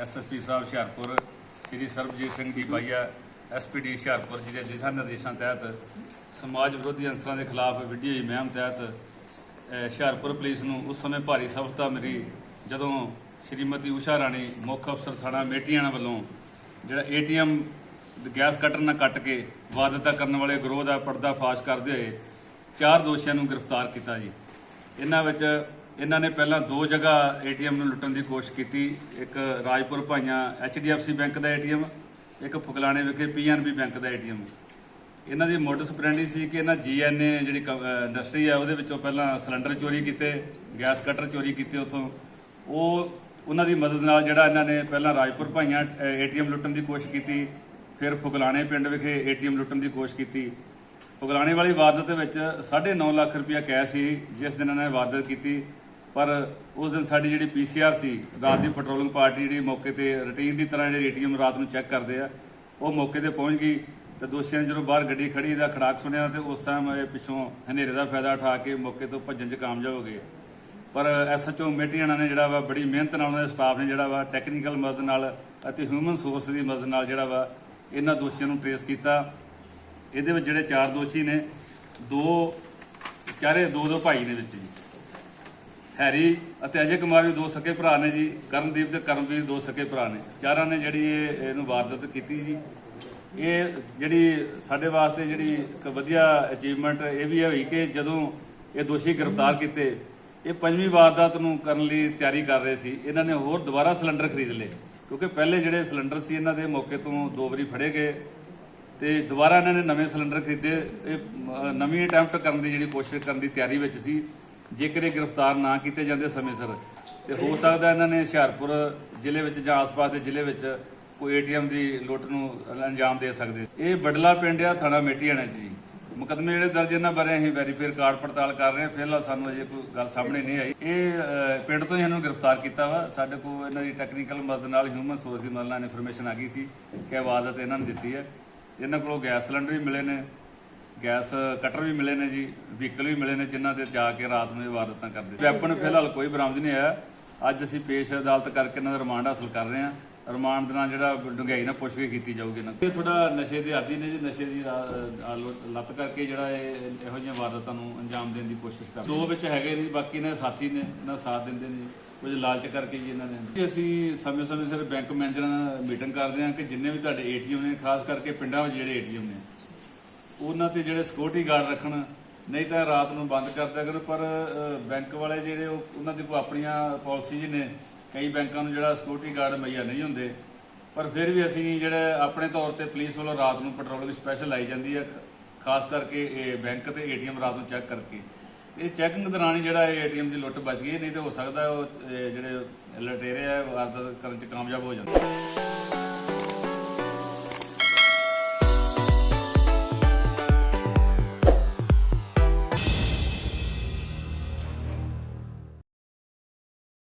SSP ਸਾਹਿਬ ਹੁਸ਼ਿਆਰਪੁਰ, ਸ੍ਰੀ ਸਰਬਜੀਤ ਸਿੰਘ ਜੀ ਬਾਈਆ SPD Hoshiarpur ਜੀ ਦੇ ਦਿਸ਼ਾ ਨਿਰਦੇਸ਼ਾਂ ਤਹਿਤ ਸਮਾਜ ਵਿਰੋਧੀ ਅੰਸਰਾਂ ਦੇ ਖਿਲਾਫ ਵੀਡੀਓ ਦੀ ਮੁਹਿੰਮ ਤਹਿਤ ਹੁਸ਼ਿਆਰਪੁਰ ਪੁਲਿਸ ਨੂੰ ਉਸ ਸਮੇਂ ਭਾਰੀ ਸਫਲਤਾ ਮਿਲੀ ਜਦੋਂ ਸ਼੍ਰੀਮਤੀ ਊਸ਼ਾ ਰਾਣੀ ਮੁੱਖ ਅਫਸਰ ਥਾਣਾ ਮੇਟੀਆਣਾ ਵੱਲੋਂ ਜਿਹੜਾ ਏਟੀਐਮ ਗੈਸ ਕਟਰ ਨਾਲ ਕੱਟ ਕੇ ਵਾਦਤਾ ਕਰਨ ਵਾਲੇ ਗਰੋਹ ਦਾ ਪਰਦਾ ਫਾਸ਼ ਕਰਦੇ ਹੋਏ ਚਾਰ ਦੋਸ਼ੀਆਂ ਨੂੰ ਗ੍ਰਿਫਤਾਰ ਕੀਤਾ ਜੀ। ਇਹਨਾਂ ਵਿੱਚ ਇਹਨਾਂ ਨੇ ਪਹਿਲਾਂ ਦੋ ਜਗ੍ਹਾ ਏਟੀਐਮ ਨੂੰ ਲੁੱਟਣ ਦੀ ਕੋਸ਼ਿਸ਼ ਕੀਤੀ। ਇੱਕ ਰਾਜਪੁਰ ਭਾਈਆਂ ਐਚਡੀਐਫਸੀ ਬੈਂਕ ਦਾ ਏਟੀਐਮ, ਇੱਕ ਫੁਗਲਾਣੇ ਵਿਖੇ ਪੀਐਨਬੀ ਬੈਂਕ ਦਾ ਏਟੀਐਮ। ਇਹਨਾਂ ਦੀ ਮੋਡਸ ਪ੍ਰੈਂਡੀ ਸੀ ਕਿ ਇਹਨਾਂ ਜੀਐਨਏ ਜਿਹੜੀ ਕ- ਇੰਡਸਟਰੀ ਆ, ਉਹਦੇ ਵਿੱਚੋਂ ਪਹਿਲਾਂ ਸਿਲੰਡਰ ਚੋਰੀ ਕੀਤੇ, ਗੈਸ ਕਟਰ ਚੋਰੀ ਕੀਤੇ ਉਥੋਂ। ਉਹ, ਉਹਨਾਂ ਦੀ ਮਦਦ ਨਾਲ ਜਿਹੜਾ ਇਹਨਾਂ ਨੇ ਪਹਿਲਾਂ ਰਾਜਪੁਰ ਭਾਈਆਂ ਏਟੀਐਮ ਲੁੱਟਣ ਦੀ ਕੋਸ਼ਿਸ਼ ਕੀਤੀ, ਫਿਰ ਫੁਗਲਾਣੇ ਪਿੰਡ ਵਿਖੇ ਏਟੀਐਮ ਲੁੱਟਣ ਦੀ ਕੋਸ਼ਿਸ਼ ਕੀਤੀ। ਫੁਗਲਾਣੇ ਵਾਲੀ ਵਾਰਦਾਤ ਦੇ ਵਿੱਚ 9.5 ਲੱਖ ਰੁਪਇਆ ਕੈਸ਼ ਸੀ, ਜਿਸ ਦਿਨ ਇਹਨਾਂ ਨੇ ਵਾਰਦਾਤ ਕੀਤੀ। ਪਰ ਉਸ ਦਿਨ ਸਾਡੀ ਜਿਹੜੀ ਪੀਸੀਆਰ ਸੀ ਰਾਤ ਦੀ ਪੈਟਰੋਲਿੰਗ ਪਾਰਟੀ ਜਿਹੜੀ ਮੌਕੇ ਤੇ ਰੁਟੀਨ ਦੀ ਤਰ੍ਹਾਂ ਜਿਹੜੇ ਏਟੀਐਮ ਰਾਤ ਨੂੰ ਚੈੱਕ ਕਰਦੇ ਆ, ਉਹ ਮੌਕੇ ਤੇ ਪਹੁੰਚ ਗਈ ਤੇ ਦੋਸ਼ੀਆਂ ਨੇ ਜਦੋਂ ਬਾਹਰ ਗੱਡੀ ਖੜੀ ਦਾ ਖੜਾਕ ਸੁਣਿਆ ਤੇ ਉਸ ਟਾਈਮ ਇਹ ਪਿੱਛੋਂ ਹਨੇਰੇ ਦਾ ਫਾਇਦਾ ਉਠਾ ਕੇ ਮੌਕੇ ਤੋਂ ਭੱਜਣ 'ਚ ਕਾਮਯਾਬ ਹੋ ਗਏ। ਪਰ ਐਸਐਚਓ ਮੇਟੀਆਣਾ ਨੇ ਜਿਹੜਾ ਵਾ ਬੜੀ ਮਿਹਨਤ ਨਾਲ ਉਹਨਾਂ ਦੇ ਸਟਾਫ ਨੇ ਜਿਹੜਾ ਵਾ ਟੈਕਨੀਕਲ ਮਦਦ ਨਾਲ ਅਤੇ ਹਿਊਮਨ ਸੋਰਸ ਦੀ ਮਦਦ ਨਾਲ ਜਿਹੜਾ ਵਾ ਇਹਨਾਂ ਦੋਸ਼ੀਆਂ ਨੂੰ ਟ੍ਰੇਸ ਕੀਤਾ। ਇਹਦੇ ਵਿੱਚ ਜਿਹੜੇ ਚਾਰ ਦੋਸ਼ੀ ਨੇ, ਦੋ ਚਾਰੇ ਦੋ ਦੋ ਭਾਈ ਨੇ ਵਿੱਚ ਜੀ। ਹੈਰੀ ਅਤੇ ਅਜੇ ਕੁਮਾਰ ਵੀ ਦੋ ਸਕੇ ਭਰਾ ਨੇ ਜੀ, ਕਰਨਦੀਪ ਤੇ ਕਰਮਵੀਰ ਦੋ ਸਕੇ ਭਰਾ ਨੇ। ਚਾਰਾਂ ਨੇ ਜਿਹੜੀ ਇਹ, ਇਹਨੂੰ ਵਾਰਦਾਤ ਕੀਤੀ ਜੀ। ਇਹ ਜਿਹੜੀ ਸਾਡੇ ਵਾਸਤੇ ਜਿਹੜੀ ਇੱਕ ਵਧੀਆ ਅਚੀਵਮੈਂਟ ਇਹ ਵੀ ਹੋਈ ਕਿ ਜਦੋਂ ਇਹ ਦੋਸ਼ੀ ਗ੍ਰਿਫਤਾਰ ਕੀਤੇ, ਇਹ ਪੰਜਵੀਂ ਵਾਰਦਾਤ ਨੂੰ ਕਰਨ ਲਈ ਤਿਆਰੀ ਕਰ ਰਹੇ ਸੀ। ਇਹਨਾਂ ਨੇ ਹੋਰ ਦੁਬਾਰਾ ਸਿਲੰਡਰ ਖਰੀਦ ਲਏ, ਕਿਉਂਕਿ ਪਹਿਲੇ ਜਿਹੜੇ ਸਿਲੰਡਰ ਸੀ ਇਹਨਾਂ ਦੇ ਮੌਕੇ ਤੋਂ ਦੋ ਵਾਰੀ ਫੜੇ ਗਏ ਤੇ ਦੁਬਾਰਾ ਇਹਨਾਂ ਨੇ ਨਵੇਂ ਸਿਲੰਡਰ ਖਰੀਦੇ। ਇਹ ਨਵੀਂ ਅਟੈਂਪਟ ਕਰਨ ਦੀ ਜਿਹੜੀ ਕੋਸ਼ਿਸ਼ ਕਰਨ ਦੀ ਤਿਆਰੀ ਵਿੱਚ ਸੀ। ਜੇਕਰ ਇਹ ਗ੍ਰਿਫਤਾਰ ਨਾ ਕੀਤੇ ਜਾਂਦੇ ਸਮੇਂ ਸਿਰ, ਤੇ ਹੋ ਸਕਦਾ ਇਹਨਾਂ ਨੇ ਹੁਸ਼ਿਆਰਪੁਰ ਜ਼ਿਲ੍ਹੇ ਵਿੱਚ ਜਾਂ ਆਸ-ਪਾਸ ਦੇ ਜ਼ਿਲ੍ਹੇ ਵਿੱਚ ਕੋਈ ਏਟੀਐਮ ਦੀ ਲੁੱਟ ਨੂੰ ਅੰਜਾਮ ਦੇ ਸਕਦੇ ਇਹ ਬਡਲਾ ਪਿੰਡ ਆ, ਥਾਣਾ ਮੇਟੀਆਣਾ ਜੀ। ਮੁਕਦਮੇ ਜਿਹੜੇ ਦਰਜ ਇਹਨਾਂ ਬਾਰੇ ਅਸੀਂ ਵੈਰੀਫਾਈ ਕਾਰਡ ਪੜਤਾਲ ਕਰ ਰਹੇ ਹਾਂ। ਫਿਲਹਾਲ ਸਾਨੂੰ ਅਜੇ ਕੋਈ ਗੱਲ ਸਾਹਮਣੇ ਨਹੀਂ ਆਈ। ਇਹ ਪਿੰਡ ਤੋਂ ਹੀ ਇਹਨੂੰ ਗ੍ਰਿਫਤਾਰ ਕੀਤਾ ਵਾ। ਸਾਡੇ ਕੋਲ ਇਹਨਾਂ ਦੀ ਟੈਕਨੀਕਲ ਮਦਦ ਨਾਲ ਹਿਊਮਨ ਸੋਰਸ ਦੀ ਮਦਦ ਨਾਲ ਇਨਫੋਰਮੇਸ਼ਨ ਆ ਗਈ ਸੀ ਕਿ ਆਵਾਜ਼ਤ ਇਹਨਾਂ ਨੇ ਦਿੱਤੀ ਹੈ। ਇਹਨਾਂ ਕੋਲੋਂ ਗੈਸ ਸਿਲੰਡਰ ਵੀ ਮਿਲੇ ਨੇ। ਗੈਸ ਕਟਰ ਵੀ ਮਿਲੇ ਨੇ ਜੀ, ਵਹੀਕਲ ਵੀ ਮਿਲੇ ਨੇ ਜਿਨ੍ਹਾਂ ਤੇ ਜਾ ਕੇ ਰਾਤ ਨੂੰ ਇਹ ਵਾਰਦਾਤਾਂ ਕਰਦੇ ਵੈਪਨ ਫਿਲਹਾਲ ਕੋਈ ਬਰਾਮਦ ਨਹੀਂ ਆਇਆ ਅੱਜ ਅਸੀਂ ਪੇਸ਼ ਅਦਾਲਤ ਕਰਕੇ ਇਹਨਾਂ ਦਾ ਰਿਮਾਂਡ ਹਾਸਲ ਕਰ ਰਹੇ ਹਾਂ। ਰਿਮਾਂਡ ਦੇ ਨਾਲ ਜਿਹੜਾ ਡੁੰਗਾਈ ਨਾਲ ਪੁੱਛ ਕੀਤੀ ਜਾਊਗੀ ਇਹਨਾਂ ਇਹ ਥੋੜਾ ਨਸ਼ੇ ਦੇ ਆਦੀ ਨੇ ਜੀ, ਨਸ਼ੇ ਦੀ ਲੱਤ ਕਰਕੇ ਜਿਹੜਾ ਇਹ ਇਹੋ ਜਿਹੀਆਂ ਵਾਰਦਾਤਾਂ ਨੂੰ ਅੰਜਾਮ ਦੇਣ ਦੀ ਕੋਸ਼ਿਸ਼ ਕਰਦੇ ਦੋ ਵਿੱਚ ਹੈਗੇ ਨੇ, ਬਾਕੀ ਨੇ ਸਾਥੀ ਨੇ, ਇਹਨਾਂ ਸਾਥ ਦਿੰਦੇ ਨੇ ਕੁਝ ਲਾਲਚ ਕਰਕੇ ਜੀ ਇਹਨਾਂ ਨੇ। ਅਸੀਂ ਸਮੇਂ-ਸਮੇਂ ਸਿਰ ਬੈਂਕ ਮੈਨੇਜਰਾਂ ਨਾਲ ਮੀਟਿੰਗ ਕਰਦੇ ਹਾਂ ਕਿ ਜਿੰਨੇ ਵੀ ਤੁਹਾਡੇ ਏਟੀਐਮ ਨੇ, ਖਾਸ ਕਰਕੇ ਪਿੰਡਾਂ ਵਿੱਚ ਜਿਹੜੇ ਏਟੀਐਮ ਨੇ ਉਹਨਾਂ ਤੇ ਜਿਹੜੇ ਸਿਕਿਉਰਿਟੀ ਗਾਰਡ ਰੱਖਣ, ਨਹੀਂ ਤਾਂ ਰਾਤ ਨੂੰ ਬੰਦ ਕਰ ਦਿਆ ਕਰੋ। ਪਰ ਬੈਂਕ ਵਾਲੇ ਜਿਹੜੇ ਉਹ- ਉਹਨਾਂ ਦੀ ਕੋਈ ਆਪਣੀਆਂ ਪਾਲਿਸੀਜ਼ ਨੇ। ਕਈ ਬੈਂਕਾਂ ਨੂੰ ਜਿਹੜਾ ਸਿਕਿਉਰਿਟੀ ਗਾਰਡ ਮੁਹੱਈਆ ਨਹੀਂ ਹੁੰਦੇ। ਪਰ ਫਿਰ ਵੀ ਅਸੀਂ ਜਿਹੜੇ ਆਪਣੇ ਤੌਰ ਤੇ ਪੁਲਿਸ ਵੱਲੋਂ ਰਾਤ ਨੂੰ ਪੈਟਰੋਲਿੰਗ ਸਪੈਸ਼ਲ ਲਾਈ ਜਾਂਦੀ ਹੈ ਖਾਸ ਕਰਕੇ ਇਹ ਬੈਂਕ ਤੇ ਏਟੀਐਮ ਰਾਤ ਨੂੰ ਚੈੱਕ ਕਰਕੇ। ਇਹ ਚੈਕਿੰਗ ਦੌਰਾਨ ਹੀ ਜਿਹੜਾ ਇਹ ਏਟੀਐਮ ਦੀ ਲੁੱਟ ਬਚ ਗਈ, ਨਹੀਂ ਤਾਂ ਹੋ ਸਕਦਾ ਉਹ ਜਿਹੜੇ ਲਟੇਰੇ ਆ ਵਾਰਦਾਤ ਕਰਨ ਚ ਕਾਮਯਾਬ ਹੋ ਜਾਂਦੇ।